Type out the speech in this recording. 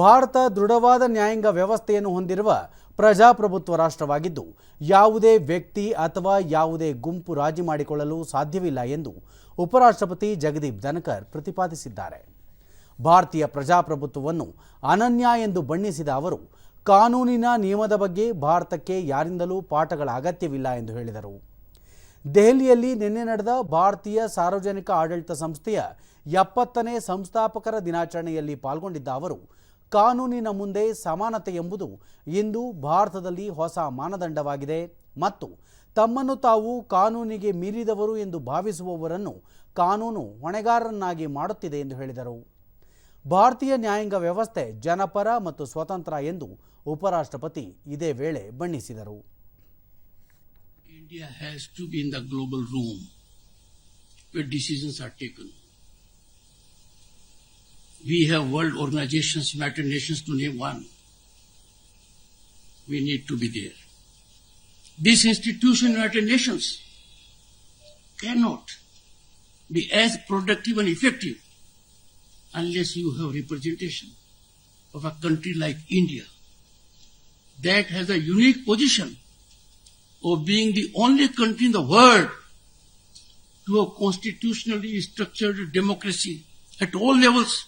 ಭಾರತ ದೃಢವಾದ ನ್ಯಾಯಾಂಗ ವ್ಯವಸ್ಥೆಯನ್ನು ಹೊಂದಿರುವ ಪ್ರಜಾಪ್ರಭುತ್ವ ರಾಷ್ಟ್ರವಾಗಿದ್ದು, ಯಾವುದೇ ವ್ಯಕ್ತಿ ಅಥವಾ ಯಾವುದೇ ಗುಂಪು ರಾಜಿ ಮಾಡಿಕೊಳ್ಳಲು ಸಾಧ್ಯವಿಲ್ಲ ಎಂದು ಉಪರಾಷ್ಟ್ರಪತಿ ಜಗದೀಪ್ ಧನಕರ್ ಪ್ರತಿಪಾದಿಸಿದ್ದಾರೆ. ಭಾರತೀಯ ಪ್ರಜಾಪ್ರಭುತ್ವವನ್ನು ಅನನ್ಯ ಎಂದು ಬಣ್ಣಿಸಿದ ಅವರು, ಕಾನೂನಿನ ನಿಯಮದ ಬಗ್ಗೆ ಭಾರತಕ್ಕೆ ಯಾರಿಂದಲೂ ಪಾಠಗಳ ಅಗತ್ಯವಿಲ್ಲ ಎಂದು ಹೇಳಿದರು. ದೆಹಲಿಯಲ್ಲಿ ನಿನ್ನೆ ನಡೆದ ಭಾರತೀಯ ಸಾರ್ವಜನಿಕ ಆಡಳಿತ ಸಂಸ್ಥೆಯ ಎಪ್ಪತ್ತನೇ ಸಂಸ್ಥಾಪಕರ ದಿನಾಚರಣೆಯಲ್ಲಿ ಪಾಲ್ಗೊಂಡಿದ್ದ ಅವರು ಕಾನೂನಿನ ಮುಂದೆ ಸಮಾನತೆ ಎಂಬುದು ಇಂದು ಭಾರತದಲ್ಲಿ ಹೊಸ ಮಾನದಂಡವಾಗಿದೆ ಮತ್ತು ತಮ್ಮನ್ನು ತಾವು ಕಾನೂನಿಗೆ ಮೀರಿದವರು ಎಂದು ಭಾವಿಸುವವರನ್ನು ಕಾನೂನು ಹೊಣೆಗಾರರನ್ನಾಗಿ ಮಾಡುತ್ತಿದೆ ಎಂದು ಹೇಳಿದರು ಭಾರತೀಯ ನ್ಯಾಯಾಂಗ ವ್ಯವಸ್ಥೆ ಜನಪರ ಮತ್ತು ಸ್ವತಂತ್ರ ಎಂದು ಉಪರಾಷ್ಟ್ರಪತಿ ಇದೇ ವೇಳೆ ಬಣ್ಣಿಸಿದರು India has to be in the global room where decisions are taken. We have world organizations, United Nations to name one. We need to be there. This institution, United Nations, cannot be as productive and effective unless you have representation of a country like India that has a unique position of being the only country in the world to have constitutionally structured democracy at all levels